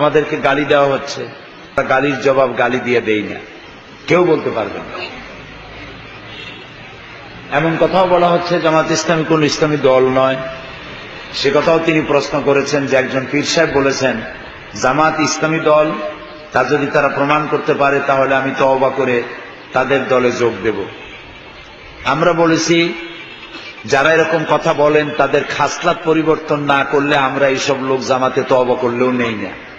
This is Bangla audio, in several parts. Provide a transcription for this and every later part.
আমাদেরকে গালি দেওয়া হচ্ছে। গালির জবাব গালি দিয়ে দেই না। কেউ বলতে পারবে না। এমন কথাও বলা হচ্ছে, জামাত ইসলামী কোন ইসলামী দল নয়। সে কথাও তিনি প্রশ্ন করেছেন যে একজন পীর সাহেব বলেছেন, জামাত ইসলামী দল, তা যদি তারা প্রমাণ করতে পারে, তাহলে আমি তওবা করে তাদের দলে যোগ দেব। আমরা বলেছি, যারা এরকম কথা বলেন, তাদের খাসলাত পরিবর্তন না করলে আমরা এইসব লোক জামাতে তওবা করলেও নেই না।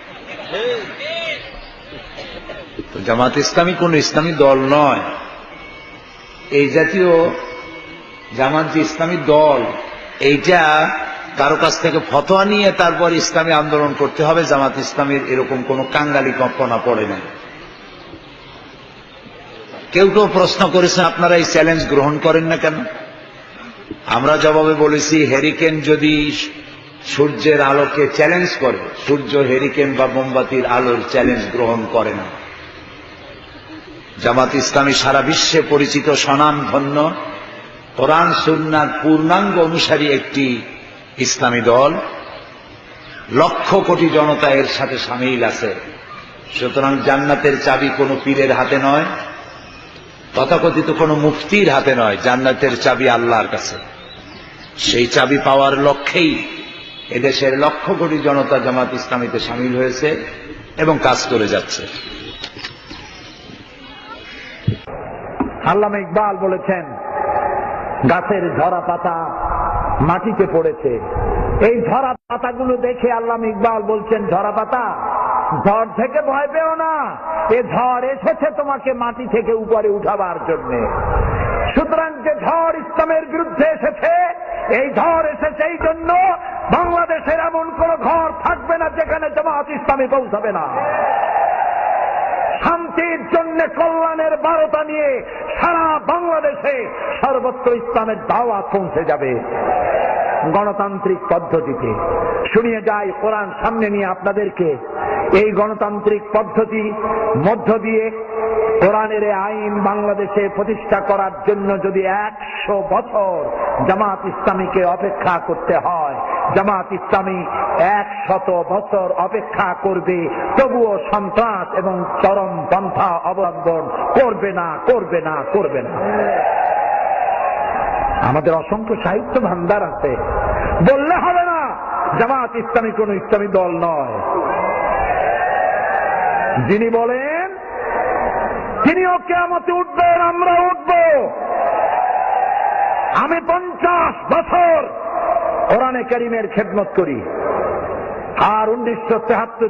তো জামাত ইসলামী কোন ইসলামী দল নয়। এই জাতীয় জামাত যে ইসলামী দল, এইটা কারও কাছ থেকে ফতোয়া নিয়ে তারপর ইসলামী আন্দোলন করতে হবে, জামাত ইসলামীর এরকম কোন কাঙ্গালি কল্পনা পড়ে নাই। কেউ কেউ প্রশ্ন করেছেন আপনারা এই চ্যালেঞ্জ গ্রহণ করেন না কেন? আমরা জবাবে বলেছি হেরিকেন যদি সূর্যের আলোকে চ্যালেঞ্জ করে, সূর্য হেরিকেন বা মোমবাতির আলোর চ্যালেঞ্জ গ্রহণ করে না। জামাত ইসলামী সারা বিশ্বে পরিচিত স্বনাম ধন্য কোরআন সুন্নার পূর্ণাঙ্গ অনুসারী একটি ইসলামী দল। লক্ষ কোটি জনতা এর সাথে সামিল আছে। সুতরাং জান্নাতের চাবি কোনো পীরের হাতে নয়, তথাকথিত কোনো মুফতির হাতে নয়, জান্নাতের চাবি আল্লাহর কাছে। সেই চাবি পাওয়ার লক্ষ্যেই এদেশের লক্ষ কোটি জনতা জামাত ইসলামীতে সামিল হয়েছে এবং কাজ করে যাচ্ছে। আল্লামা ইকবাল বলেছেন, গাছের ঝরা পাতা মাটিতে পড়েছে। এই ঝরা পাতাগুলো দেখে আল্লামা ইকবাল বলছেন, ঝরা পাতা? ঝড় থেকে ভয় পেও না। এ ঝড় এসেছে তোমাকে মাটি থেকে উপরে উঠাবার জন্য। সুতরাং যে ঝড় ইসলামের বিরুদ্ধে এসেছে, এই ঝড় এসেছে এই জন্য বাংলাদেশের এমন কোন ঘর থাকবে না যেখানে জামাত ইসলামী পৌঁছাবে না। শান্তির জন্য কল্যাণের বারোটা নিয়ে সারা বাংলাদেশে সর্বত্র ইসলামের দাওয়াত পৌঁছে যাবে। গণতান্ত্রিক পদ্ধতিতে। শুনিয়ে যাই কোরআন সামনে নিয়ে আপনাদেরকে। এই গণতান্ত্রিক পদ্ধতি মধ্য দিয়ে কোরআনের আইন বাংলাদেশে প্রতিষ্ঠা করার জন্য যদি একশো বছর জামাত ইসলামীকে অপেক্ষা করতে হয় জামাত ইসলামী এক শত বছর অপেক্ষা করবে, তবুও সন্ত্রাস এবং চরম পন্থা অবলম্বন করবে না করবে না করবে না। আমাদের অসংখ্য সাহিত্য ভান্ডার আছে। বললে হবে না, জামাত ইসলামী কোন ইসলামী দল নয়। যিনি বলেন, তিনিও কেমতে উঠবেন আমরা উঠব। আমি পঞ্চাশ কোরআনে করিমের খেদমত করি। আর উনিশশো তেহাত্তর